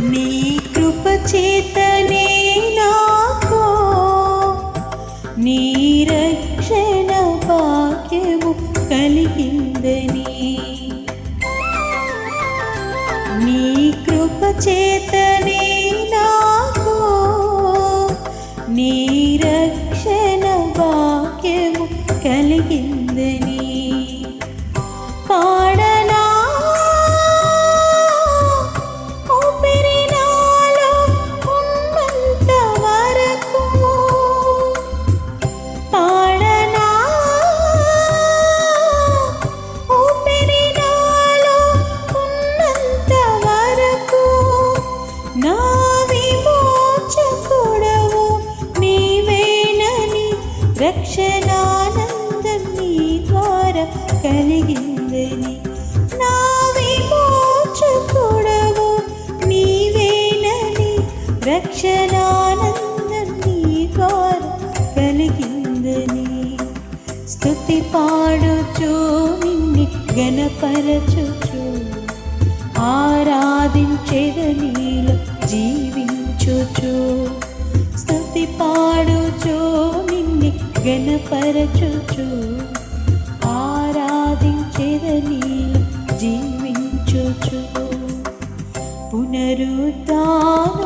నీ కృప చేతనే నాకు నీ రక్షణ భాగ్యము కలిగిందని. నీ కృప చేతనే నాకు నీ రక్షణ భాగ్యము కలిగింది రక్షణానందం నీ ద్వారా కలిగిందని. నా విమోచకుడవు నీవేనని రక్షణానందం నీ ద్వారా కలిగిందని. స్తుతి పాడుచు నిన్ని గణపరచుచు ఆరాధించెదనీలో జీవించుచు. గణపరచుచు ఆరాధించెదనీలో జీవించుచు. పునరుద్ధానుడ